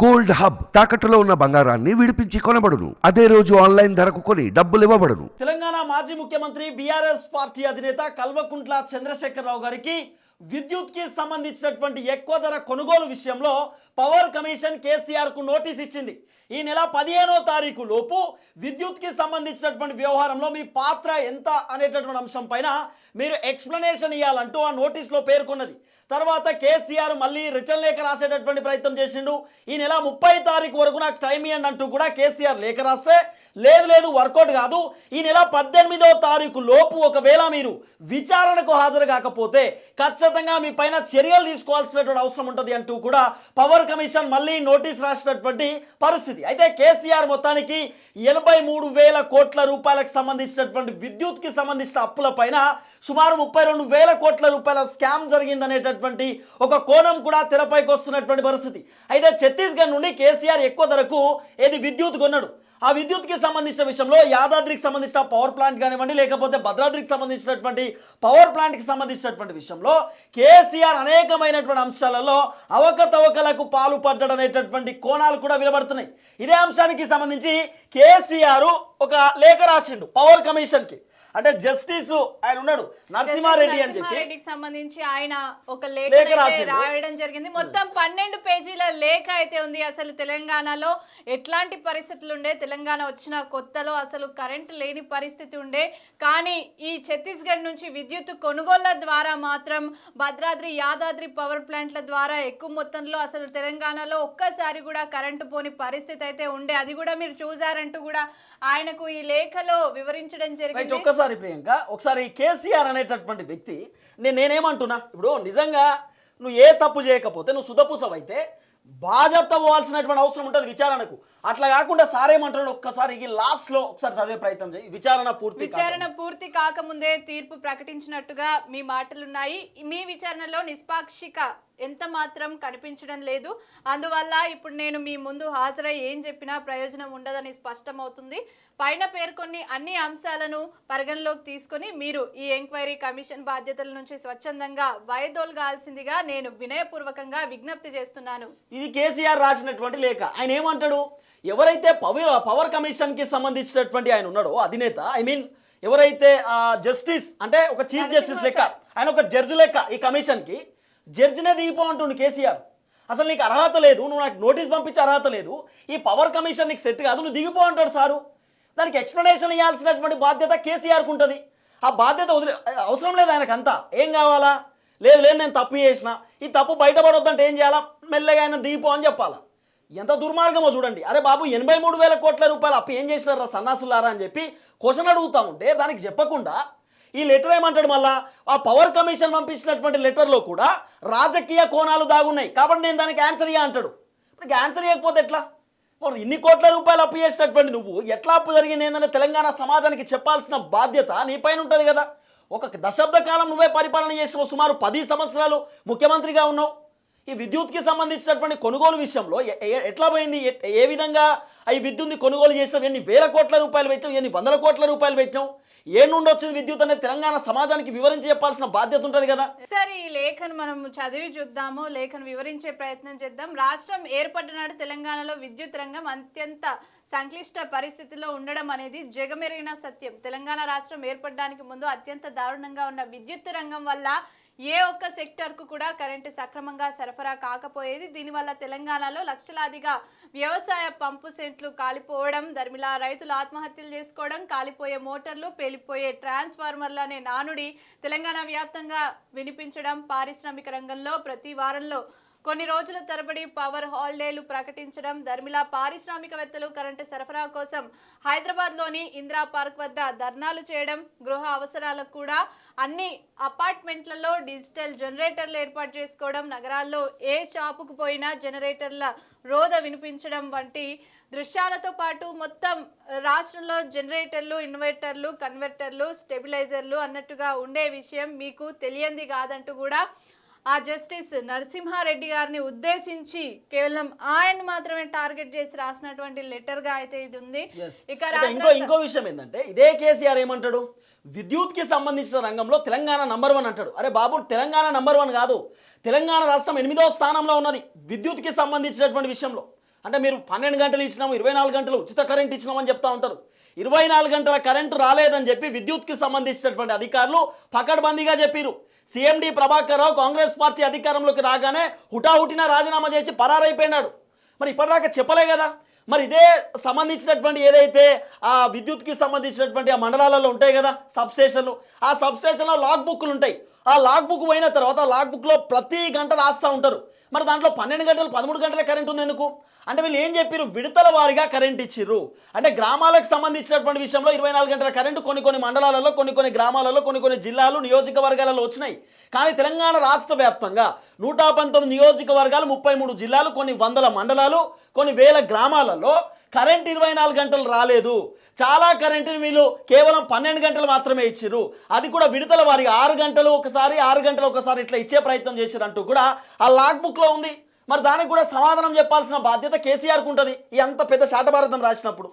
Gold hub తాకట్టులో ఉన్న బంగారాన్ని విడిపించి కొనబడును. అదే రోజు ఆన్లైన్ ధరకు కొని డబ్బులు ఇవ్వబడును. తెలంగాణ మాజీ ముఖ్యమంత్రి బీఆర్ఎస్ పార్టీ అధినేత కల్వకుంట్ల చంద్రశేఖరరావు గారికి విద్యుత్కి సంబంధించినటువంటి ఎక్కువ ధర కొనుగోలు విషయంలో పవర్ కమిషన్ కేసీఆర్కు నోటీస్ ఇచ్చింది. ఈ నెల పదిహేనో తారీఖు లోపు విద్యుత్కి సంబంధించినటువంటి వ్యవహారంలో మీ పాత్ర ఎంత అనేటటువంటి అంశం పైన మీరు ఎక్స్ప్లెనేషన్ ఇవ్వాలంటూ ఆ నోటీస్లో పేర్కొన్నది. తర్వాత కేసీఆర్ మళ్ళీ రిటర్న్ లేఖ రాసేటటువంటి ప్రయత్నం చేసిండు. ఈ నెల ముప్పై తారీఖు వరకు నాకు టైం ఇవ్వండి అంటూ కూడా కేసీఆర్ లేఖ రాస్తే లేదు లేదు వర్కౌట్ కాదు. ఈ నెల పద్దెనిమిదో తారీఖు లోపు ఒకవేళ మీరు విచారణకు హాజరు కాకపోతే ఖచ్చితంగా మీ పైన చర్యలు తీసుకోవాల్సినటువంటి అవసరం ఉంటుంది అంటూ కూడా పవర్ కమిషన్ మళ్ళీ నోటీస్ రాసినటువంటి పరిస్థితి. అయితే కేసీఆర్ మొత్తానికి ఎనభై మూడు వేల కోట్ల రూపాయలకు సంబంధించినటువంటి విద్యుత్కి సంబంధించిన అప్పుల పైన సుమారు ముప్పై రెండు వేల కోట్ల రూపాయల స్కామ్ జరిగిందనేటటువంటి ఒక కోణం కూడా తెరపైకి వస్తున్నటువంటి పరిస్థితి. అయితే ఛత్తీస్గఢ్ నుండి కేసీఆర్ ఎక్కువ ధరకు ఏది విద్యుత్ కొన్నాడు. ఆ విద్యుత్కి సంబంధించిన విషయంలో యాదాద్రికి సంబంధించిన పవర్ ప్లాంట్ కానివ్వండి లేకపోతే భద్రాద్రికి సంబంధించినటువంటి పవర్ ప్లాంట్కి సంబంధించినటువంటి విషయంలో కేసీఆర్ అనేకమైనటువంటి అంశాలలో అవకతవకలకు పాలు పడ్డాడు అనేటటువంటి కోణాలు కూడా వినబడుతున్నాయి. ఇదే అంశానికి సంబంధించి కేసీఆర్ ఒక లేఖ రాసిండు పవర్ కమిషన్కి అంటే జస్టిస్ ఆయన ఉన్నాడు నరసింహారెడ్డి అని చెప్పి. సంబంధించి ఆయన ఒక లేఖ. రాయడం జరిగింది. మొత్తం పన్నెండు పేజీల లేఖ అయితే ఉంది అసలు తెలంగాణలో. ఎట్లాంటి పరిస్థితులు ఉండే? తెలంగాణ వచ్చిన కొత్తలో అసలు కరెంట్ లేని పరిస్థితి ఉండే. కానీ ఈ ఛత్తీస్గఢ్ నుంచి విద్యుత్ కొనుగోళ్ళ ద్వారా మాత్రం భద్రాద్రి యాదాద్రి పవర్ ప్లాంట్ల ద్వారా ఎక్కువ మొత్తంలో అసలు తెలంగాణలో ఒక్కసారి కూడా కరెంటు పోని పరిస్థితి అయితే ఉండే. అది కూడా మీరు చూసారంటూ కూడా ఆయనకు ఈ లేఖలో వివరించడం జరిగింది. ఒక్కసారి ప్రియాంక ఒకసారి కేసీఆర్ అనేటటువంటి వ్యక్తి నేను నేనేమంటున్నా? ఇప్పుడు నిజంగా నువ్వు ఏ తప్పు చేయకపోతే నువ్వు సుధపుసవైతే బాధ్యత పోవాల్సినటువంటి అవసరం ఉంటుంది విచారణకు. అట్లా కాకుండా సార్ ఏమంటున్నాడు ఒక్కసారి ఈ లాస్ట్లో ఒకసారి చదివే ప్రయత్నం చేయి. విచారణ పూర్తి విచారణ పూర్తి కాకముందే తీర్పు ప్రకటించినట్టుగా మీ మాటలున్నాయి. మీ విచారణలో నిష్పాక్షిక ఎంత మాత్రం కనిపించడం లేదు. అందువల్ల ఇప్పుడు నేను మీ ముందు హాజరై ఏం చెప్పినా ప్రయోజనం ఉండదని స్పష్టమవుతుంది. పైన పేర్కొన్ని అన్ని అంశాలను పరిగణలోకి తీసుకొని మీరు ఈ ఎంక్వైరీ కమిషన్ బాధ్యతల నుంచి స్వచ్ఛందంగా వైదొలగాల్సిందిగా నేను వినయపూర్వకంగా విజ్ఞప్తి చేస్తున్నాను. ఇది కేసీఆర్ రాసినటువంటి లేఖ. ఆయన ఏమంటాడు? ఎవరైతే పవర్ పవర్ కమిషన్కి సంబంధించినటువంటి ఆయన ఉన్నాడో అధినేత ఐ మీన్ ఎవరైతే జస్టిస్ అంటే ఒక చీఫ్ జస్టిస్ లెక్క ఆయన ఒక జడ్జి లెక్క ఈ కమిషన్కి జడ్జినే దిగిపో అంటుండు కేసీఆర్. అసలు నీకు అర్హత లేదు నువ్వు నాకు నోటీస్ పంపించే అర్హత లేదు ఈ పవర్ కమిషన్ నీకు సెట్ కాదు నువ్వు దిగిపో అంటాడు సారు. దానికి ఎక్స్ప్లెనేషన్ ఇవ్వాల్సినటువంటి బాధ్యత కేసీఆర్కు ఉంటుంది. ఆ బాధ్యత వదిలే అవసరం లేదు ఆయనకు అంతా ఏం కావాలా? లేదు లేదు నేను తప్పు చేసిన. ఈ తప్పు బయటపడొద్దంటే ఏం చేయాలా? మెల్లగా ఆయన దిగిపో అని చెప్పాలా? ఎంత దుర్మార్గమో చూడండి. అరే బాబు ఎనభై మూడు వేల కోట్ల రూపాయలు అప్పు ఏం చేసినారా సన్నాసులారా అని చెప్పి క్వశ్చన్ అడుగుతా ఉంటే దానికి చెప్పకుండా ఈ లెటర్ ఏమంటాడు మళ్ళా? ఆ పవర్ కమిషన్ పంపించినటువంటి లెటర్లో కూడా రాజకీయ కోణాలు దాగున్నాయి. కాబట్టి నేను దానికి ఆన్సర్ ఇయ్యా అంటాడు. ఇప్పుడు ఆన్సర్ ఇవ్వకపోతే ఎట్లా? ఇన్ని కోట్ల రూపాయలు అప్పు చేసినటువంటి నువ్వు ఎట్లా అప్పు జరిగింది ఏంటంటే తెలంగాణ సమాజానికి చెప్పాల్సిన బాధ్యత నీ పైన ఉంటుంది కదా. ఒక దశాబ్ద కాలం నువ్వే పరిపాలన చేసిన సుమారు పది సంవత్సరాలు ముఖ్యమంత్రిగా ఉన్నావు. ఈ విద్యుత్కి సంబంధించినటువంటి కొనుగోలు విషయంలో ఎట్లా పోయింది? ఏ విధంగా ఈ విద్యుత్ని కొనుగోలు చేసినాం ఎన్ని వేల కోట్ల రూపాయలు పెట్టాం ఎన్ని వందల కోట్ల రూపాయలు పెట్టాం ఏ నుండి వచ్చింది విద్యుత్ అనేది తెలంగాణ సమాజానికి వివరించి చెప్పాల్సిన బాధ్యత ఉంటుంది కదా. సరే ఈ లేఖను మనం చదివి చూద్దాము. లేఖను వివరించే ప్రయత్నం చేద్దాం. రాష్ట్రం ఏర్పడినాడు తెలంగాణలో విద్యుత్ రంగం అత్యంత సంక్లిష్ట పరిస్థితిలో ఉండడం అనేది జగమెరిగిన సత్యం. తెలంగాణ రాష్ట్రం ఏర్పడడానికి ముందు అత్యంత దారుణంగా ఉన్న విద్యుత్ రంగం వల్ల ఏ ఒక్క సెక్టర్కు కూడా కరెంటు సక్రమంగా సరఫరా కాకపోయేది. దీనివల్ల తెలంగాణలో లక్షలాదిగా వ్యవసాయ పంపు సెంట్లు కాలిపోవడం దర్మిలా రైతులు ఆత్మహత్యలు చేసుకోవడం కాలిపోయే మోటార్లు పేలిపోయే ట్రాన్స్ఫార్మర్లు అనే నానుడి తెలంగాణ వ్యాప్తంగా వినిపించడం. పారిశ్రామిక రంగంలో ప్రతి వారంలో కొన్ని రోజుల తరబడి పవర్ హాలిడేలు ప్రకటించడం ధర్మిలా పారిశ్రామికవేత్తలు కరెంటు సరఫరా కోసం హైదరాబాద్లోని ఇందిరా పార్క్ వద్ద ధర్నాలు చేయడం గృహ అవసరాలకు కూడా అన్ని అపార్ట్మెంట్లలో డిజిటల్ జనరేటర్లు ఏర్పాటు చేసుకోవడం నగరాల్లో ఏ షాపుకు పోయినా జనరేటర్ల రోద వినిపించడం వంటి దృశ్యాలతో పాటు మొత్తం రాష్ట్రంలో జనరేటర్లు ఇన్వర్టర్లు కన్వర్టర్లు స్టెబిలైజర్లు అన్నట్టుగా ఉండే విషయం మీకు తెలియంది కాదంటూ కూడా ఆ జస్టిస్ నరసింహారెడ్డి గారిని ఉద్దేశించి కేవలం ఆయన మాత్రమే టార్గెట్ చేసి రాసినటువంటి లెటర్గా అయితే ఇది ఉంది. ఇక ఇంకో ఇంకో విషయం ఏంటంటే ఇదే కేసీఆర్ ఏమంటాడు? విద్యుత్కి సంబంధించిన రంగంలో తెలంగాణ నంబర్ వన్ అంటాడు. అరే బాబు తెలంగాణ నంబర్ వన్ కాదు. తెలంగాణ రాష్ట్రం ఎనిమిదో స్థానంలో ఉన్నది విద్యుత్కి సంబంధించినటువంటి విషయంలో. అంటే మీరు పన్నెండు గంటలు ఇచ్చినాము ఇరవై నాలుగు గంటలు ఉచిత కరెంట్ ఇచ్చినామని చెప్తా ఉంటారు. ఇరవై నాలుగు గంటల కరెంటు రాలేదని చెప్పి విద్యుత్కి సంబంధించినటువంటి అధికారులు పకడ్బందీగా చెప్పారు సీఎండి ప్రభాకర్ రావు కాంగ్రెస్ పార్టీ అధికారంలోకి రాగానే హుటాహుటిన రాజీనామా చేసి పరారైపోయినాడు. మరి ఇప్పటిదాకా చెప్పలే కదా. మరి ఇదే సంబంధించినటువంటి ఏదైతే ఆ విద్యుత్కి సంబంధించినటువంటి ఆ మండలాలలో ఉంటాయి కదా సబ్ స్టేషన్లు ఆ సబ్ స్టేషన్లో లాగ్ బుక్లు ఉంటాయి. ఆ లాగ్ బుక్ పోయిన తర్వాత ఆ లాగ్ బుక్లో ప్రతి గంట రాస్తూ ఉంటారు. మరి దాంట్లో పన్నెండు గంటలు పదమూడు గంటల కరెంట్ ఉంది ఎందుకు? అంటే వీళ్ళు ఏం చెప్పారు విడతల వారిగా కరెంట్ ఇచ్చిర్రు. అంటే గ్రామాలకు సంబంధించినటువంటి విషయంలో ఇరవై నాలుగు గంటల కరెంటు కొన్ని కొన్ని మండలాలలో కొన్ని కొన్ని గ్రామాలలో కొన్ని కొన్ని జిల్లాలు నియోజకవర్గాలలో వచ్చినాయి. కానీ తెలంగాణ రాష్ట్ర వ్యాప్తంగా నూట పంతొమ్మిది నియోజకవర్గాలు ముప్పై మూడు జిల్లాలు కొన్ని వందల మండలాలు కొన్ని వేల గ్రామాలలో కరెంట్ ఇరవై నాలుగు గంటలు రాలేదు. చాలా కరెంటుని వీళ్ళు కేవలం పన్నెండు గంటలు మాత్రమే ఇచ్చిర్రు. అది కూడా విడతల వారిగా ఆరు గంటలు ఒకసారి ఆరు గంటలు ఒకసారి ఇట్లా ఇచ్చే ప్రయత్నం చేసిరంటూ కూడా ఆ లాగ్ బుక్లో ఉంది. మరి దానికి కూడా సమాధానం చెప్పాల్సిన బాధ్యత కేసీఆర్కి ఉంటుంది. ఈ అంత పెద్ద శాటభారతం రాసినప్పుడు.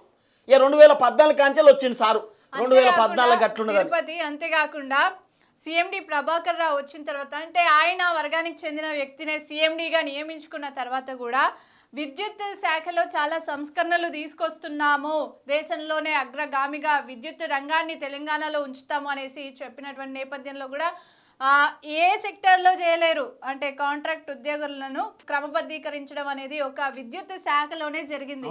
ఇక రెండు వేల పద్నాలుగు కాంచెలు వచ్చింది సారు. రెండు వేల పద్నాలుగు తిరుపతి అంతేకాకుండా సిఎండి ప్రభాకర్ రావు వచ్చిన తర్వాత అంటే ఆయన వర్గానికి చెందిన వ్యక్తినే సిఎండిగా నియమించుకున్న తర్వాత కూడా విద్యుత్ శాఖలో చాలా సంస్కరణలు తీసుకొస్తున్నాము. దేశంలోనే అగ్రగామిగా విద్యుత్ రంగాన్ని తెలంగాణలో ఉంచుతాము అనేసి చెప్పినటువంటి నేపథ్యంలో కూడా ఏ సెక్టర్లో చేయలేరు? అంటే కాంట్రాక్ట్ ఉద్యోగులను క్రమబద్ధీకరించడం అనేది ఒక విద్యుత్ శాఖలోనే జరిగింది.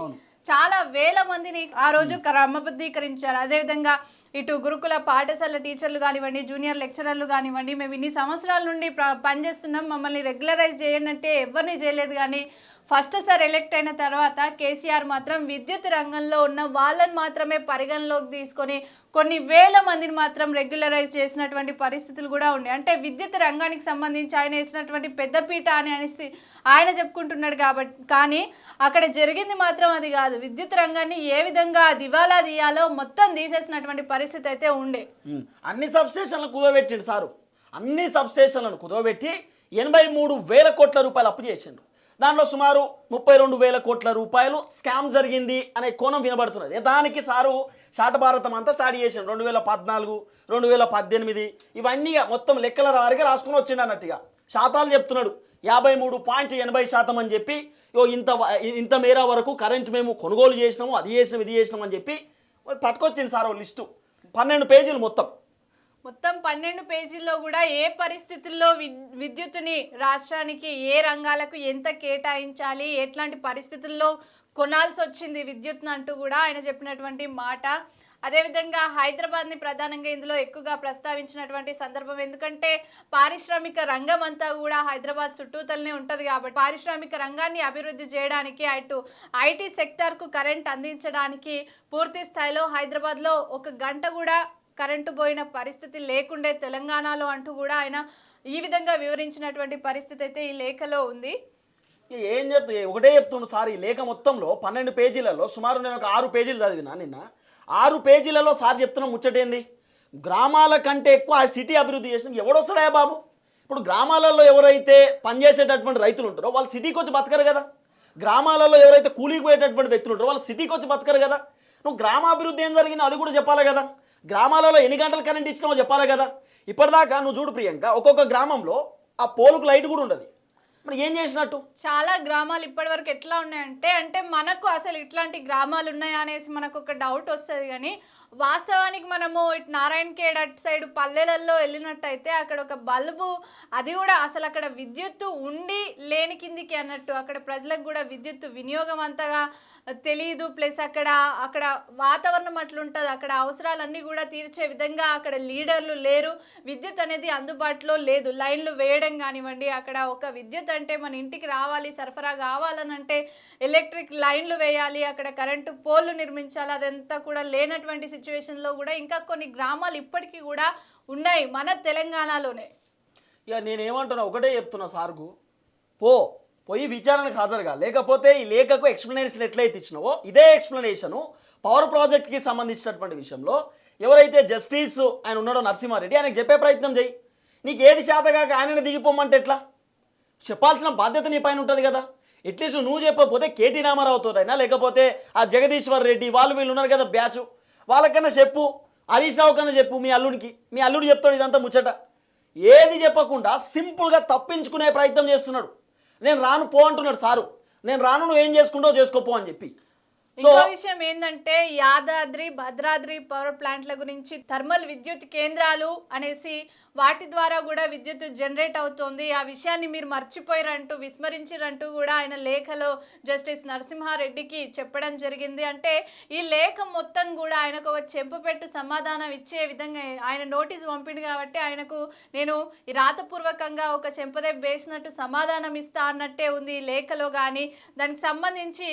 చాలా వేల మందిని ఆ రోజు క్రమబద్ధీకరించారు. అదేవిధంగా ఇటు గురుకుల పాఠశాల టీచర్లు కానివ్వండి జూనియర్ లెక్చరర్లు కానివ్వండి మేము ఇన్ని సంవత్సరాల నుండి పనిచేస్తున్నాం. మమ్మల్ని రెగ్యులరైజ్ చేయండి అంటే ఎవరిని చేయలేదు కానీ ఫస్ట్ సార్ ఎలెక్ట్ అయిన తర్వాత కేసీఆర్ మాత్రం విద్యుత్ రంగంలో ఉన్న వాళ్ళని మాత్రమే పరిగణలోకి తీసుకొని కొన్ని వేల మందిని మాత్రం రెగ్యులరైజ్ చేసినటువంటి పరిస్థితులు కూడా ఉన్నాయి. అంటే విద్యుత్ రంగానికి సంబంధించి ఆయన వేసినటువంటి పెద్దపీట అని అనేసి ఆయన చెప్పుకుంటున్నాడు కాబట్టి కానీ అక్కడ జరిగింది మాత్రం అది కాదు. విద్యుత్ రంగాన్ని ఏ విధంగా దివాలా తీయాలో మొత్తం తీసేసినటువంటి పరిస్థితి అయితే ఉండే. అన్ని సబ్స్టేషన్లు కుదవబెట్టిండు సారు. అన్ని సబ్స్టేషన్లను కుదవబెట్టి ఎనభై మూడు వేల కోట్ల రూపాయలు అప్పు చేసిండు. దాంట్లో సుమారు ముప్పై రెండు వేల కోట్ల రూపాయలు స్కామ్ జరిగింది అనే కోణం వినబడుతున్నది. దానికి సారు శాట భారతం అంతా స్టార్ట్ చేసిండు రెండు వేల పద్నాలుగు రెండు వేల పద్దెనిమిది ఇవన్నీ ఇక మొత్తం లెక్కల వారికి రాసుకుని వచ్చిండు అన్నట్టుగా. శాతాలు చెప్తున్నాడు. యాభై మూడు పాయింట్ ఎనభై శాతం అని చెప్పి యో ఇంత ఇంత మేర వరకు కరెంట్ మేము కొనుగోలు చేసినాము అది చేసినాం ఇది చేసినాం అని చెప్పి పట్టుకొచ్చింది సార్ లిస్టు. పన్నెండు పేజీలు మొత్తం. మొత్తం పన్నెండు పేజీల్లో కూడా ఏ పరిస్థితుల్లో విద్యుత్తుని రాష్ట్రానికి ఏ రంగాలకు ఎంత కేటాయించాలి ఎట్లాంటి పరిస్థితుల్లో కొనాల్సి వచ్చింది విద్యుత్ను అంటూ కూడా ఆయన చెప్పినటువంటి మాట. అదేవిధంగా హైదరాబాద్ని ప్రధానంగా ఇందులో ఎక్కువగా ప్రస్తావించినటువంటి సందర్భం ఎందుకంటే పారిశ్రామిక రంగం అంతా కూడా హైదరాబాద్ చుట్టూతలనే ఉంటుంది కాబట్టి పారిశ్రామిక రంగాన్ని అభివృద్ధి చేయడానికి అటు ఐటీ సెక్టార్కు కరెంట్ అందించడానికి పూర్తి స్థాయిలో హైదరాబాద్లో ఒక గంట కూడా కరెంటు పోయిన పరిస్థితి లేకుండే తెలంగాణలో అంటూ కూడా ఆయన ఈ విధంగా వివరించినటువంటి పరిస్థితి అయితే ఈ లేఖలో ఉంది. ఏం చెప్తా ఒకటే చెప్తుండు సార్ ఈ లేఖ మొత్తంలో పన్నెండు పేజీలలో సుమారు నేను ఒక ఆరు పేజీలు చదివినా నిన్న. ఆరు పేజీలలో సార్ చెప్తున్న ముచ్చటేంది? గ్రామాల కంటే ఎక్కువ ఆ సిటీ అభివృద్ధి చేసిన ఎవడొస్తాడా బాబు? ఇప్పుడు గ్రామాలలో ఎవరైతే పనిచేసేటటువంటి రైతులు ఉంటారో వాళ్ళు సిటీకి వచ్చి బతకరు కదా. గ్రామాలలో ఎవరైతే కూలికి పోయేటటువంటి వ్యక్తులు ఉంటారో వాళ్ళు సిటీకి వచ్చి బతకరు కదా. నువ్వు గ్రామాభివృద్ధి ఏం జరిగిందో అది కూడా చెప్పాలి కదా. గ్రామాలలో ఎన్ని గంటల కరెంట్ ఇచ్చినామో చెప్పాలి కదా. ఇప్పటిదాకా నువ్వు చూడు ప్రియాంక ఒక్కొక్క గ్రామంలో ఆ పోలుకు లైట్ కూడా ఉండదు. మరి ఏం చేసినట్టు? చాలా గ్రామాలు ఇప్పటివరకు ఎట్లా ఉన్నాయంటే అంటే మనకు అసలు ఇట్లాంటి గ్రామాలు ఉన్నాయా అనేసి మనకు ఒక డౌట్ వస్తుంది కానీ వాస్తవానికి మనము ఇటు నారాయణ ఖేడ్ అటు సైడ్ పల్లెలలో వెళ్ళినట్టయితే అక్కడ ఒక బల్బు అది కూడా అసలు అక్కడ విద్యుత్తు ఉండి లేని కిందికి అన్నట్టు. అక్కడ ప్రజలకు కూడా విద్యుత్తు వినియోగం అంతగా తెలియదు. ప్లస్ అక్కడ అక్కడ వాతావరణం అట్లుంటుంది. అక్కడ అవసరాలన్నీ కూడా తీర్చే విధంగా అక్కడ లీడర్లు లేరు. విద్యుత్ అనేది అందుబాటులో లేదు. లైన్లు వేయడం కానివ్వండి అక్కడ ఒక విద్యుత్ అంటే మన ఇంటికి రావాలి సరఫరా కావాలని అంటే ఎలక్ట్రిక్ లైన్లు వేయాలి అక్కడ కరెంటు పోల్లు నిర్మించాలి అదంతా కూడా లేనటువంటి సిచ్యువేషన్లో కూడా ఇంకా కొన్ని గ్రామాలు ఇప్పటికీ కూడా ఉన్నాయి మన తెలంగాణలోనే. ఇక నేనేమంటున్నా ఒకటే చెప్తున్నా సార్కు. పో పోయి విచారణకు హాజరుగా. లేకపోతే ఈ లేఖకు ఎక్స్ప్లెనేషన్ ఎట్లయితే ఇచ్చినావో ఇదే ఎక్స్ప్లెనేషను పవర్ ప్రాజెక్ట్కి సంబంధించినటువంటి విషయంలో ఎవరైతే జస్టిస్ ఆయన ఉన్నాడో నరసింహారెడ్డి ఆయనకు చెప్పే ప్రయత్నం చేయి. నీకు ఏది శాతగాక ఆయనని దిగిపోమంటే ఎట్లా? చెప్పాల్సిన బాధ్యత నీ పైన ఉంటుంది కదా. అట్లీస్ట్ నువ్వు చెప్పకపోతే కేటీ రామారావుతో అయినా లేకపోతే ఆ జగదీశ్వర్ రెడ్డి వాళ్ళు వీళ్ళు ఉన్నారు కదా బ్యాచ్. వాళ్ళకన్నా చెప్పు హరీష్ రావు కన్నా చెప్పు మీ అల్లుడికి. మీ అల్లుడు చెప్తాడు ఇదంతా ముచ్చట. ఏది చెప్పకుండా సింపుల్గా తప్పించుకునే ప్రయత్నం చేస్తున్నాడు. నేను రాను పో అంటున్నాడు సారు. నేను రాను నువ్వు ఏం చేసుకుంటావు చేసుకోపో అని చెప్పి. ఇంకో విషయం ఏంటంటే యాదాద్రి భద్రాద్రి పవర్ ప్లాంట్ల గురించి థర్మల్ విద్యుత్ కేంద్రాలు అనేసి వాటి ద్వారా కూడా విద్యుత్ జనరేట్ అవుతోంది. ఆ విషయాన్ని మీరు మర్చిపోయారంటూ విస్మరించారంటూ కూడా ఆయన లేఖలో జస్టిస్ నరసింహారెడ్డికి చెప్పడం జరిగింది. అంటే ఈ లేఖ మొత్తం కూడా ఆయనకు ఒక చెంపపెట్టు సమాధానం ఇచ్చే విధంగా ఆయన నోటీస్ పంపిండు కాబట్టి ఆయనకు నేను రాతపూర్వకంగా ఒక చెంపదే వేసినట్టు సమాధానం ఇస్తా అన్నట్టే ఉంది ఈ లేఖలో కానీ దానికి సంబంధించి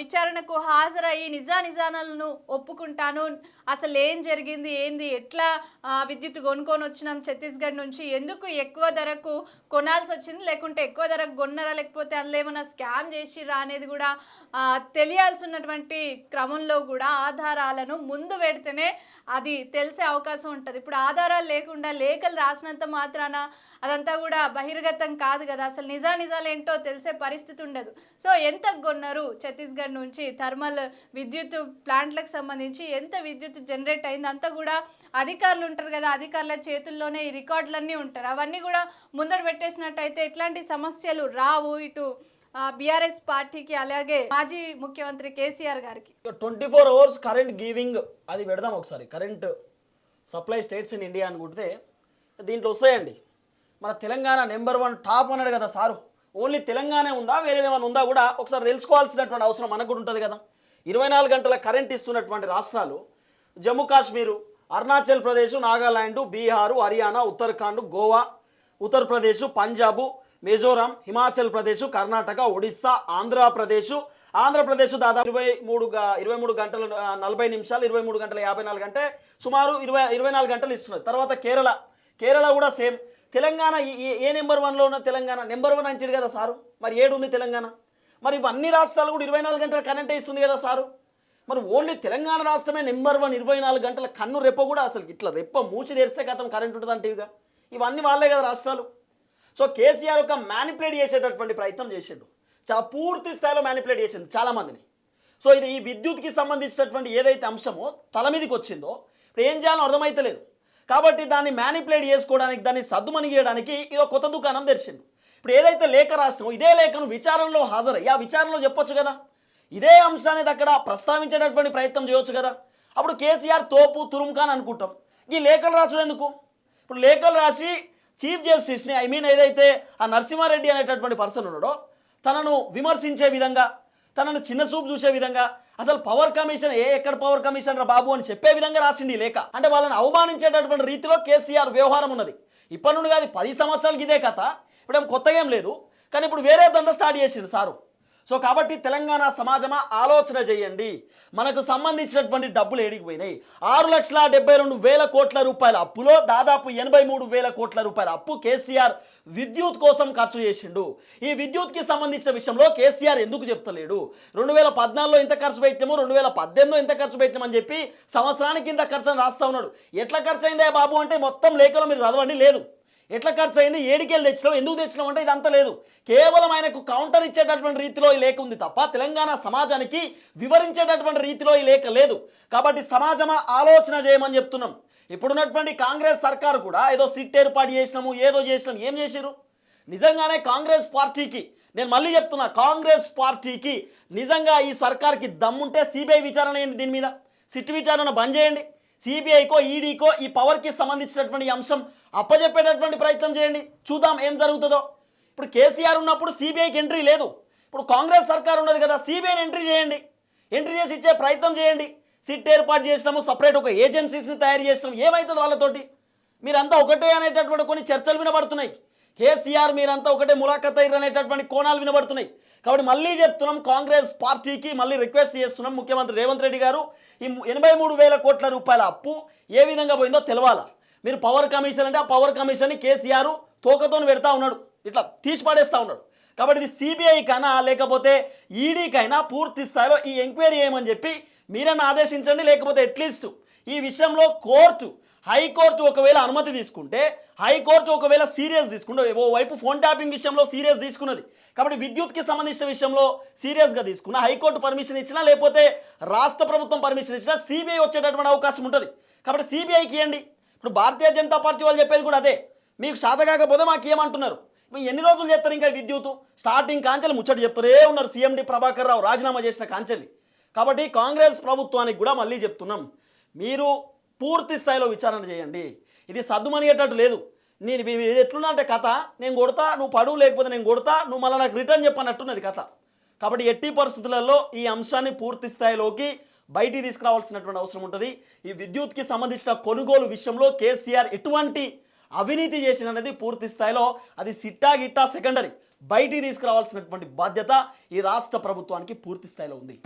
విచారణకు హాజరయ్యి నిజానిజానాలను ఒప్పుకుంటాను. అసలు ఏం జరిగింది? ఏంది? ఎట్లా విద్యుత్ కొనుక్కొని వచ్చినాం ఛత్తీస్గఢ్ నుంచి ఎందుకు ఎక్కువ ధరకు కొనాల్సి వచ్చింది లేకుంటే ఎక్కువ ధరకు కొన్నారా? లేకపోతే అందులో ఏమైనా స్కామ్ చేసిరా అనేది కూడా తెలియాల్సి ఉన్నటువంటి క్రమంలో కూడా ఆధారాలను ముందు పెడితేనే అది తెలిసే అవకాశం ఉంటుంది. ఇప్పుడు ఆధారాలు లేకుండా లేఖలు రాసినంత మాత్రాన అదంతా కూడా బహిర్గతం కాదు కదా. అసలు నిజా నిజాలు ఏంటో తెలిసే పరిస్థితి ఉండదు. సో ఎంత కొన్నారు ఛత్తీస్గఢ్ నుంచి థర్మల్ విద్యుత్ ప్లాంట్లకు సంబంధించి? ఎంత విద్యుత్ జనరేట్ అయింది? అంతా కూడా అధికారులు ఉంటారు కదా అధికారుల చేతుల్లోనే ఈ రికార్డులన్నీ ఉంటారు. అవన్నీ కూడా ముందర పెట్టేసినట్టయితే ఇట్లాంటి సమస్యలు రావు ఇటు బీఆర్ఎస్ పార్టీకి అలాగే మాజీ ముఖ్యమంత్రి కేసీఆర్ గారికి. Twenty four hours current giving అది పెడదాం ఒకసారి. Current supply states in India అనుకుంటే దీంట్లో వస్తాయండి. మన తెలంగాణ నెంబర్ వన్ టాప్ అన్నాడు కదా సారు. ఓన్లీ తెలంగాణ ఉందా వేరేదేమైనా ఉందా కూడా ఒకసారి తెలుసుకోవాల్సినటువంటి అవసరం మనకు కూడా ఉంటుంది కదా. ఇరవై నాలుగు గంటల కరెంట్ ఇస్తున్నటువంటి రాష్ట్రాలు జమ్మూ కాశ్మీరు అరుణాచల్ ప్రదేశ్ నాగాలాండ్ బీహారు హర్యానా ఉత్తరాఖండ్ గోవా ఉత్తరప్రదేశ్ పంజాబ్ మిజోరాం హిమాచల్ ప్రదేశ్ కర్ణాటక ఒడిస్సా ఆంధ్రప్రదేశ్. ఆంధ్రప్రదేశ్ దాదాపు ఇరవై మూడు ఇరవై మూడు గంటలు నలభై నిమిషాలు ఇరవై మూడు గంటల యాభై నాలుగు అంటే సుమారు ఇరవై ఇరవై నాలుగు గంటలు ఇస్తున్నది తర్వాత కేరళ. కేరళ కూడా సేమ్. తెలంగాణ ఈ- ఏ నెంబర్ వన్లో ఉన్న తెలంగాణ? నెంబర్ వన్ అంటాడు కదా సారు. మరి ఏడు ఉంది తెలంగాణ? మరి ఇవన్నీ రాష్ట్రాలు కూడా ఇరవై నాలుగు గంటల కరెంటే ఇస్తుంది కదా సారు. మరి ఓన్లీ తెలంగాణ రాష్ట్రమే నెంబర్ వన్ ఇరవై నాలుగు గంటల కన్ను రెప్ప కూడా అసలు ఇట్లా రెప్ప మూచి తెరిస్తే కథం కరెంట్ ఉంటుంది అంటేవిగా ఇవన్నీ వాళ్ళే కదా రాష్ట్రాలు. సో కేసీఆర్ ఒక మ్యానిపులేట్ చేసేటటువంటి ప్రయత్నం చేసిండు. చాలా పూర్తి స్థాయిలో మ్యానిపులేట్ చేసింది చాలామందిని. సో ఇది ఈ విద్యుత్కి సంబంధించినటువంటి ఏదైతే అంశమో తల మీదకి వచ్చిందో ఇప్పుడు ఏం చేయాలో అర్థమైతలేదు. కాబట్టి దాన్ని మ్యానిపులేట్ చేసుకోవడానికి దాన్ని సద్దుమణిగేయడానికి ఇది కొత్త దుకాణం తెరిచిండు. ఇప్పుడు ఏదైతే లేఖ రాసినో ఇదే లేఖను విచారణలో హాజరయ్యి ఆ విచారణలో చెప్పొచ్చు కదా. ఇదే అంశాన్ని అక్కడ ప్రస్తావించేటటువంటి ప్రయత్నం చేయొచ్చు కదా? అప్పుడు కేసీఆర్ తోపు తురుముఖాన్ అనుకుంటాం. ఈ లేఖలు రాసడం ఎందుకు? ఇప్పుడు లేఖలు రాసి చీఫ్ జస్టిస్ని ఐ మీన్ ఏదైతే ఆ నరసింహారెడ్డి అనేటటువంటి పర్సన్ ఉన్నాడో తనను విమర్శించే విధంగా తనను చిన్న చూపు చూసే విధంగా అసలు పవర్ కమిషన్ ఏ ఎక్కడ పవర్ కమిషన్ రా బాబు అని చెప్పే విధంగా రాసింది ఈ లేఖ. అంటే వాళ్ళని అవమానించేటటువంటి రీతిలో కేసీఆర్ వ్యవహారం ఉన్నది. ఇప్పటి నుండి కాదు పది సంవత్సరాలకి ఇదే కథ. ఇప్పుడేం కొత్తగా ఏం లేదు. కానీ ఇప్పుడు వేరే దండ స్టార్ట్ చేసిండు సారు. సో కాబట్టి తెలంగాణ సమాజమా? ఆలోచన చేయండి. మనకు సంబంధించినటువంటి డబ్బులు ఏడికిపోయినాయి ఆరు లక్షల డెబ్బై రెండు వేల కోట్ల రూపాయల అప్పులో దాదాపు ఎనభై మూడు వేల కోట్ల రూపాయల అప్పు కేసీఆర్ విద్యుత్ కోసం ఖర్చు చేసిండు. ఈ విద్యుత్కి సంబంధించిన విషయంలో కేసీఆర్ ఎందుకు చెప్తలేడు? రెండు వేల పద్నాలుగులో ఇంత ఖర్చు పెట్టాము రెండు వేల పద్దెనిమిదిలో ఇంత ఖర్చు పెట్టామని చెప్పి సంవత్సరానికి ఇంత ఖర్చు అని రాస్తా ఉన్నాడు. ఎట్లా ఖర్చు అయిందే బాబు అంటే మొత్తం లేఖలో మీరు చదవండి లేదు. ఎట్లా ఖర్చు అయింది ఏడికెళ్ళి తెచ్చినాం ఎందుకు తెచ్చినాం అంటే ఇదంతా లేదు. కేవలం ఆయనకు కౌంటర్ ఇచ్చేటటువంటి రీతిలో ఈ లేఖ ఉంది తప్ప తెలంగాణ సమాజానికి వివరించేటటువంటి రీతిలో ఈ లేఖ లేదు. కాబట్టి సమాజమా ఆలోచన చేయమని చెప్తున్నాం. ఇప్పుడున్నటువంటి కాంగ్రెస్ సర్కారు కూడా ఏదో సిట్ ఏర్పాటు చేసినాము ఏదో చేసినాం ఏం చేశారు నిజంగానే కాంగ్రెస్ పార్టీకి నేను మళ్ళీ చెప్తున్నా కాంగ్రెస్ పార్టీకి నిజంగా ఈ సర్కార్కి దమ్ముంటే సిబిఐ విచారణ ఏంటి దీని మీద? సిట్ విచారణ బంద్ చేయండి. సిబిఐకో ఈడీకో ఈ పవర్కి సంబంధించినటువంటి అంశం అప్పజెప్పేటటువంటి ప్రయత్నం చేయండి. చూద్దాం ఏం జరుగుతుందో. ఇప్పుడు కేసీఆర్ ఉన్నప్పుడు సిబిఐకి ఎంట్రీ లేదు. ఇప్పుడు కాంగ్రెస్ సర్కార్ ఉన్నది కదా సిబిఐని ఎంట్రీ చేయండి. ఎంట్రీ చేసి ఇచ్చే ప్రయత్నం చేయండి. సిట్ ఏర్పాటు చేసినాము సపరేట్ ఒక ఏజెన్సీస్ని తయారు చేసినాము. ఏమవుతుంది వాళ్ళతోటి? మీరంతా ఒకటే అనేటటువంటి కొన్ని చర్చలు వినబడుతున్నాయి. కేసీఆర్ మీరంతా ఒకటే ములాఖత్ అనేటటువంటి కోణాలు వినబడుతున్నాయి. కాబట్టి మళ్ళీ చెప్తున్నాం కాంగ్రెస్ పార్టీకి మళ్ళీ రిక్వెస్ట్ చేస్తున్నాం ముఖ్యమంత్రి రేవంత్ రెడ్డి గారు. ఈ ఎనభై మూడు వేల కోట్ల రూపాయల అప్పు ఏ విధంగా పోయిందో తెలవాలా? మీరు పవర్ కమిషన్ అంటే ఆ పవర్ కమిషన్ని కేసీఆర్ తోకతోని పెడతా ఉన్నాడు. ఇట్లా తీసి పడేస్తూ ఉన్నాడు. కాబట్టి ఇది సిబిఐకైనా లేకపోతే ఈడీకైనా పూర్తి స్థాయిలో ఈ ఎంక్వైరీ చేయమని చెప్పి మీరన్నా ఆదేశించండి లేకపోతే అట్లీస్ట్ ఈ విషయంలో కోర్టు హైకోర్టు ఒకవేళ అనుమతి తీసుకుంటే హైకోర్టు ఒకవేళ సీరియస్ తీసుకుంటే ఓ వైపు ఫోన్ ట్యాపింగ్ విషయంలో సీరియస్ తీసుకున్నది. కాబట్టి విద్యుత్కి సంబంధించిన విషయంలో సీరియస్గా తీసుకున్న హైకోర్టు పర్మిషన్ ఇచ్చినా లేకపోతే రాష్ట్ర ప్రభుత్వం పర్మిషన్ ఇచ్చినా సిబిఐ వచ్చేటటువంటి అవకాశం ఉంటుంది. కాబట్టి సిబిఐకి ఇవ్వండి. ఇప్పుడు భారతీయ జనతా పార్టీ వాళ్ళు చెప్పేది కూడా అదే. మీకు శాత కాకపోతే మాకు ఏమంటున్నారు? ఎన్ని రోజులు చెప్తారు ఇంకా విద్యుత్? స్టార్టింగ్ కాంచెలు ముచ్చట చెప్తారే ఉన్నారు సీఎండి ప్రభాకర్ రావు రాజీనామా చేసిన కాంచెలి. కాబట్టి కాంగ్రెస్ ప్రభుత్వానికి కూడా మళ్ళీ చెప్తున్నాం. మీరు పూర్తి స్థాయిలో విచారణ చేయండి. ఇది సద్దుమనిగేటట్టు లేదు. నేను ఇది ఇది ఎట్లున్నా అంటే కథ. నేను కొడతా నువ్వు పడువు లేకపోతే నేను కొడతా నువ్వు మళ్ళీ నాకు రిటర్న్ చెప్పన్నట్టున్నది కథ. కాబట్టి ఎట్టి పరిస్థితులలో ఈ అంశాన్ని పూర్తి స్థాయిలోకి బయటికి తీసుకురావాల్సినటువంటి అవసరం ఉంటుంది. ఈ విద్యుత్కి సంబంధించిన కొనుగోలు విషయంలో కేసీఆర్ ఎటువంటి అవినీతి చేసినది పూర్తి స్థాయిలో అది సిట్టా గిట్టా సెకండరీ బయటికి తీసుకురావాల్సినటువంటి బాధ్యత ఈ రాష్ట్ర ప్రభుత్వానికి పూర్తి స్థాయిలో ఉంది.